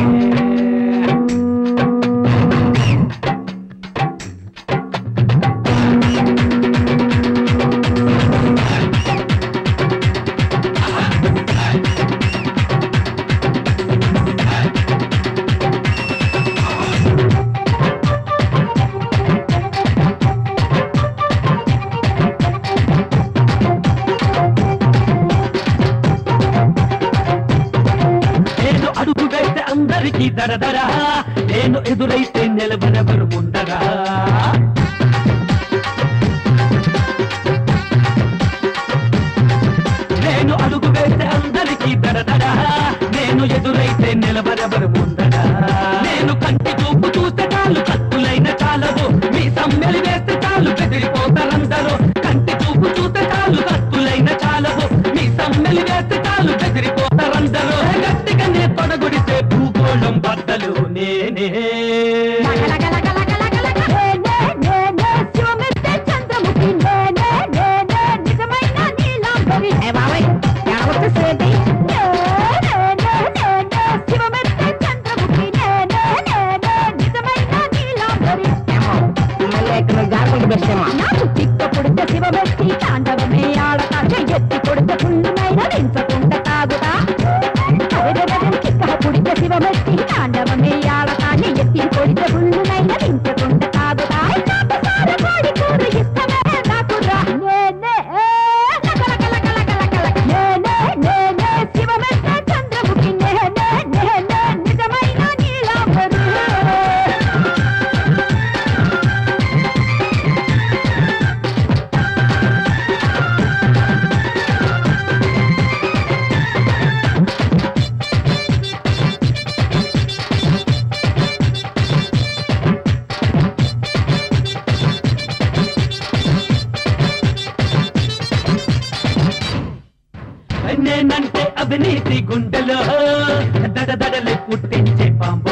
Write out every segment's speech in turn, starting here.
Thank you. నేనంటే అవినీతి గుండెలో. దడదడలు పుట్టించే పాంబు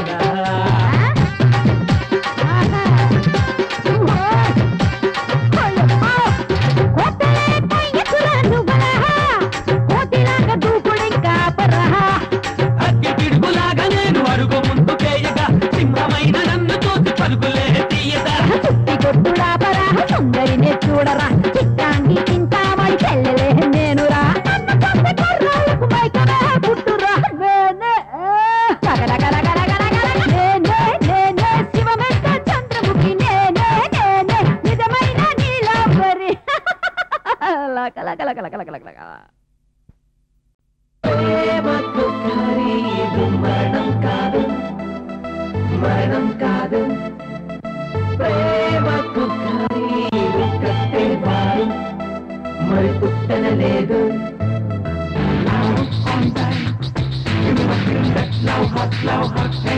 slow cooks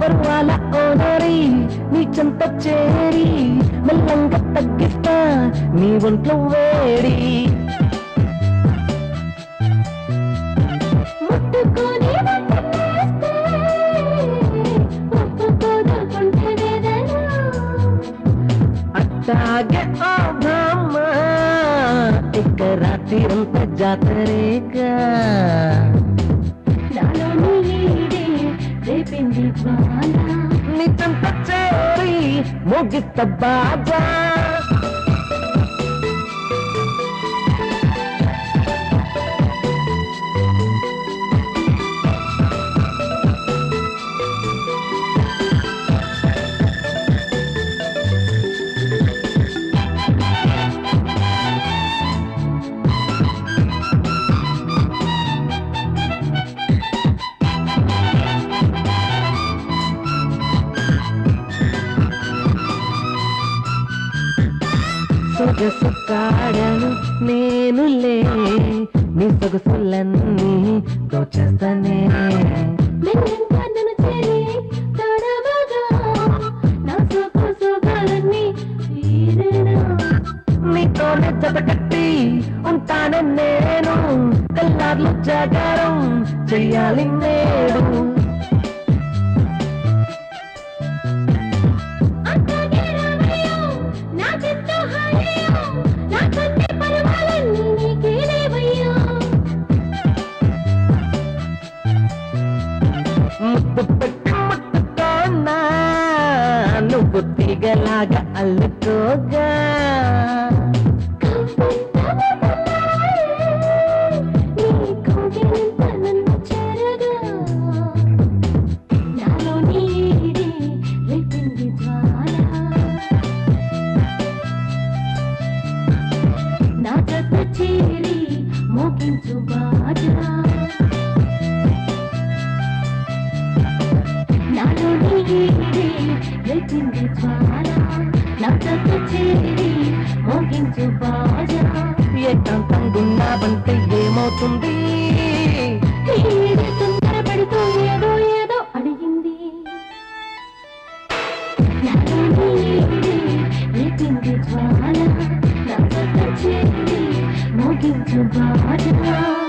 పర్వాల ఓనరి నీ చెంత చేరి మెల్లంగా తగ్గిస్తా నీ ఒంట్లో వేడి. అట్టాగే ఓ బ్రహ్మ ఇక రాత్రిరంత జాతరేగా రేపింది బాల నీ చెంత చేరి మోగిస్త బాజా సొగసు కాడను నేనులే. నీ సొగసులన్నీ దోచేస్తానే. నీతోనే జత కట్టి ఉంటానే నేను. కల్లార్లు జాగారం చెయ్యాలి నేడు. జత చేరి మోగించు బాజా నాలో నీడే రేపింది జ్వాల. చేరి మోగించు బాజా ఏమవుతుంది? మోగించు బాజా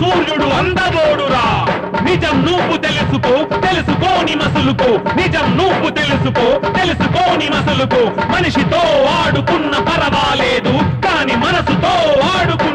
సూర్యుడు అందబోడురా. నిజం నువ్వు తెలుసుకో తెలుసుకోని మసులుకో నిజం నువ్వు తెలుసుకో తెలుసుకోని మసులుకో మనిషితో ఆడుకున్న పర్వాలేదు కాని మనసుతో ఆడుకు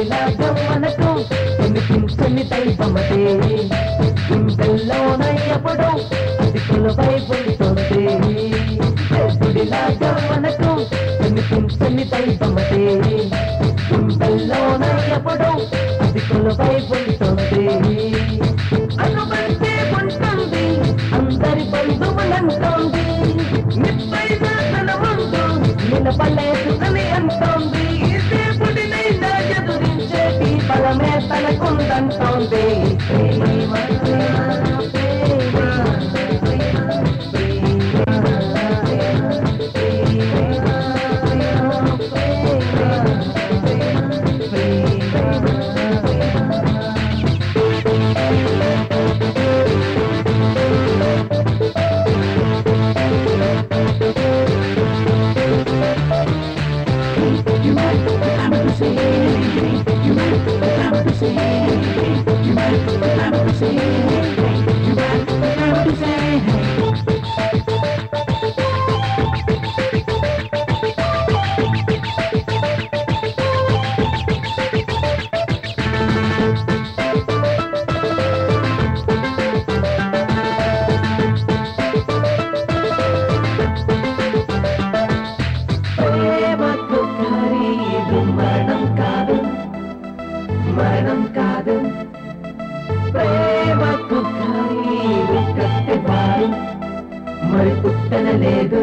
దేవుడిలాగా మనకు వినిపించని దైవమదే? గుండెల్లోన అది కొలువై ఉంటుంది దేవుడిలాగా మనకు దైవమదే? గుండెల్లోన అది కొలువై అనుబంధే ఉంటుంది అందరి బంధువులంటోంది. I'm పుట్టన లేదు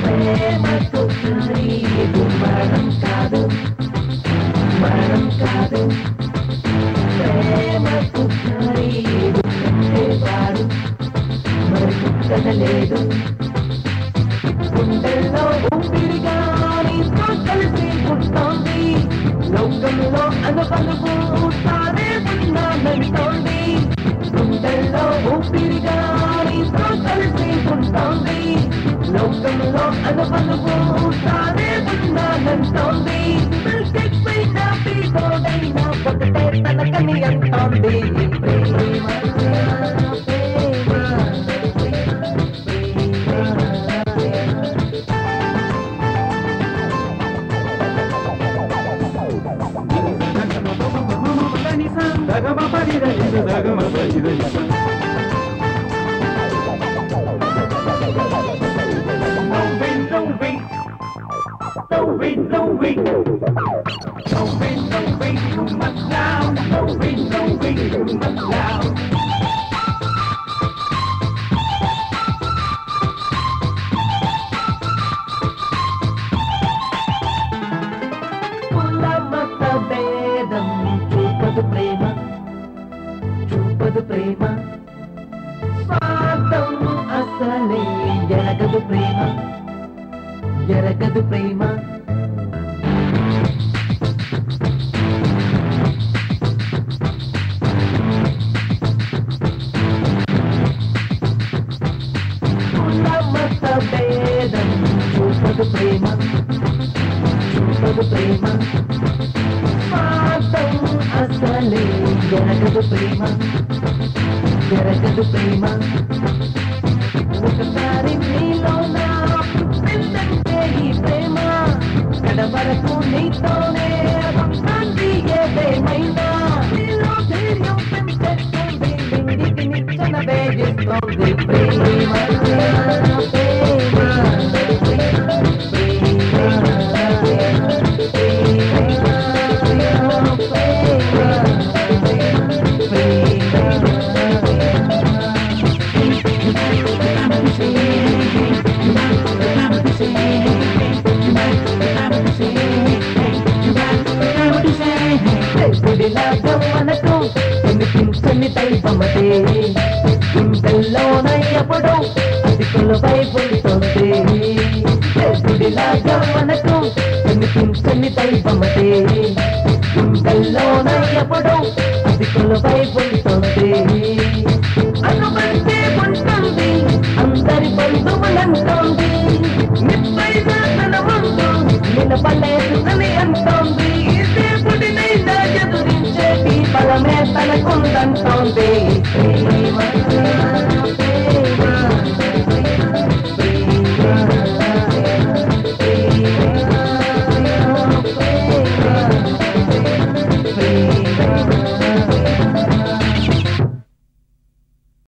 ప్రేమకు ఖరీదు మరణం కాదు మరణం కాదు ప్రేమకు ఖరీదు కట్టేవాడు మరి పుట్టనలేదు గుండెల్లో ఊపిరిగా నీతో కలిసి పుట్టోంది లోకంలో అనుపలుపు తానే ఉన్నానంటోంది గుండెల్లో ఊపిరిగా నీతో కలిసి Don't be so weak, you must down. Don't be so weak, you must down. ప్రేమ. స్వార్థము అసలే ఎరగదు ప్రేమ. ఎరగదు ప్రేమ. చూపదు ప్రేమ. చూపదు ప్రేమ. స్వార్థం అసలే జరగదు ప్రేమ. జరగదు ప్రేమ ఒకసారి నీలో నా పుట్టిందంటే ఈ ప్రేమ కడవరకు నీతోనే ఉంటుంది ఏదేమైనా నీలో ధైర్యం పెంచేస్తుంది నిండికి నిచ్చన వేగిస్తుంది ప్రేమ ప్రేమ దేవుడిలాగా சைவமதே